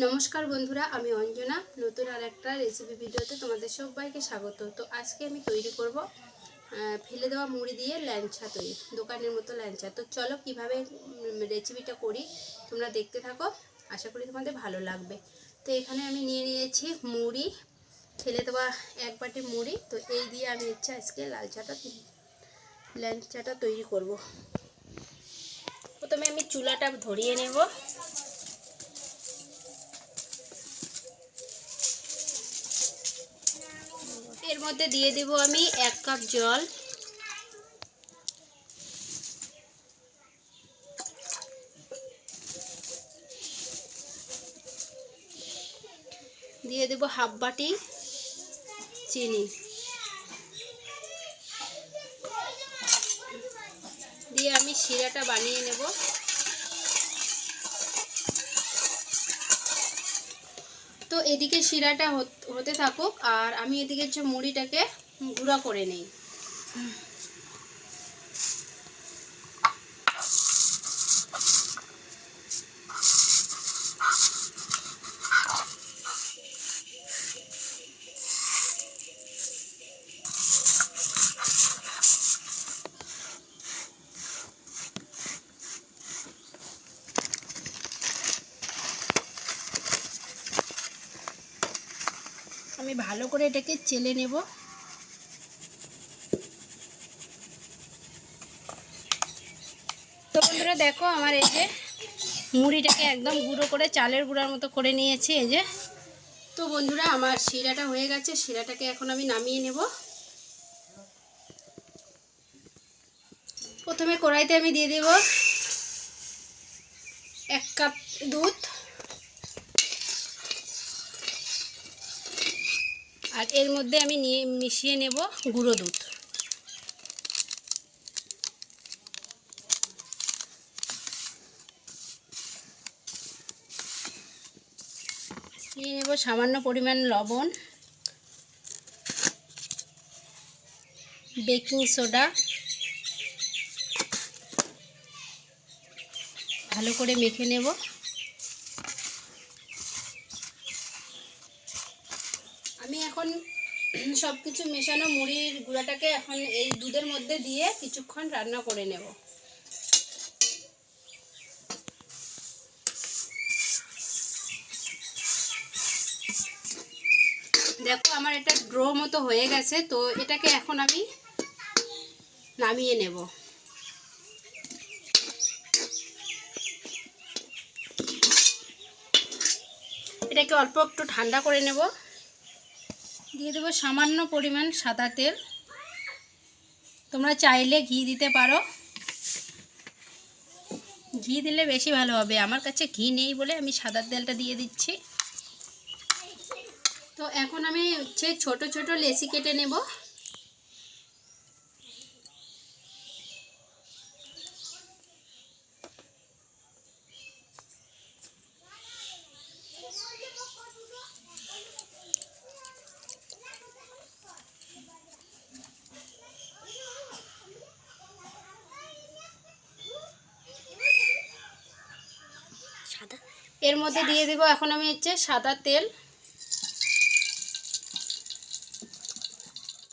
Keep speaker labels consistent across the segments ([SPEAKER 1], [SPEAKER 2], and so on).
[SPEAKER 1] নমস্কার বন্ধুরা, আমি অঞ্জনা। নতুন আর একটা রেসিপি ভিডিওতে তোমাদের সবাইকে স্বাগত। তো আজকে আমি তৈরি করব ফেলে দেওয়া মুড়ি দিয়ে ল্যাংচা তৈরি, দোকানের মতো ল্যাংচা। তো চলো কীভাবে রেসিপিটা করি, তোমরা দেখতে থাকো, আশা করি তোমাদের ভালো লাগবে। তো এখানে আমি নিয়ে নিয়েছি মুড়ি, ফেলে দেওয়া এক বাটি মুড়ি। তো এই দিয়ে আমি হচ্ছে আজকে লাল চাটা ল্যাংচাটা তৈরি করব। প্রথমে আমি চুলাটা ধরিয়ে নেব। এর মধ্যে দিয়ে দেব আমি এক কাপ জল। দিয়ে দেব হাফ বাটি চিনি। দিয়ে আমি শিরাটা বানিয়ে নেব। তো এদিকে শিরাটা হত- থাকুক আর আমি এদিকে যে মুড়িটাকে গুঁড়া করে নিই। আমি ভালো করে এটাকে চেলে নেব। তো বন্ধুরা দেখো আমার এই যে মুড়িটাকে একদম গুঁড়ো করে চালের গুঁড়ার মতো করে নিয়েছি এই যে। তো বন্ধুরা আমার শিরাটা হয়ে গেছে, শিরাটাকে এখন আমি নামিয়ে নেব। প্রথমে কড়াইতে আমি দিয়ে দেব এক কাপ দুধ। আর এর মধ্যে আমি নিয়ে মিশিয়ে নেব গুঁড়ো দুধ। নিয়ে নেব সামান্য পরিমাণ লবণ, বেকিং সোডা, ভালো করে মেখে নেব আমি এখন সব কিছু মেশানো মুড়ির গুঁড়াটাকে এখন এই দুধের মধ্যে দিয়ে কিছুক্ষণ রান্না করে নেব। দেখো আমার এটা ড্রো মতো হয়ে গেছে, তো এটাকে এখন আমি নামিয়ে নেব। এটাকে অল্প একটু ঠান্ডা করে নেব। দিয়ে দেবো সামান্য পরিমাণ সাদা তেল। তোমরা চাইলে ঘি দিতে পারো। ঘি দিলে বেশি ভালো হবে। আমার কাছে ঘি নেই বলে আমি সাদা তেলটা দিয়ে দিচ্ছি। তো এখন আমি হচ্ছে ছোট ছোট লেসি কেটে নেব। এর মধ্যে দিয়ে দেবো এখন আমি হচ্ছে সাদা তেল।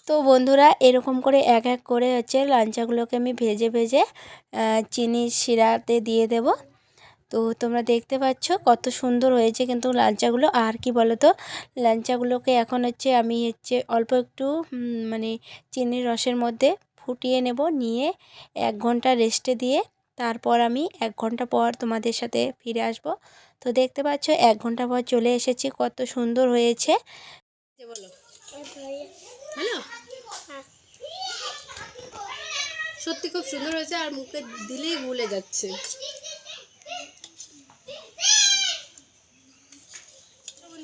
[SPEAKER 2] তো বন্ধুরা, এরকম করে এক এক করে হচ্ছে লাঞ্চাগুলোকে আমি ভেজে ভেজে চিনি শিরাতে দিয়ে দেব। তো তোমরা দেখতে পাচ্ছ কত সুন্দর হয়েছে কিন্তু লাঞ্চাগুলো। আর কি বলো তো লাঞ্চাগুলোকে এখন হচ্ছে আমি হচ্ছে অল্প একটু মানে চিনির রসের মধ্যে ফুটিয়ে নেব, নিয়ে এক ঘণ্টা রেস্টে দিয়ে তারপর আমি এক ঘণ্টা পর তোমাদের সাথে ফিরে আসব। তো দেখতে পাচ্ছ, এক ঘণ্টা পর চলে এসেছি, কত সুন্দর হয়েছে।
[SPEAKER 1] বলো। হ্যালো? সত্যি খুব সুন্দর হয়েছে, আর মুখে দিলেই ভুলে যাচ্ছে।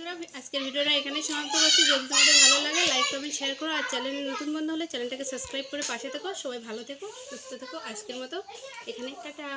[SPEAKER 1] বন্ধুরা, আজকের ভিডিওটা এখানে সমাপ্ত করছি। যদি তোমাদের ভালো লাগে লাইক কমেন্ট শেয়ার করো। আর চ্যানেলে নতুন বন্ধু হলে চ্যানেলটাকে সাবস্ক্রাইব করে পাশে থেকো। সবাই ভালো থেকো, সুস্থ থেকো। আজকের মতো এখানে টাটা।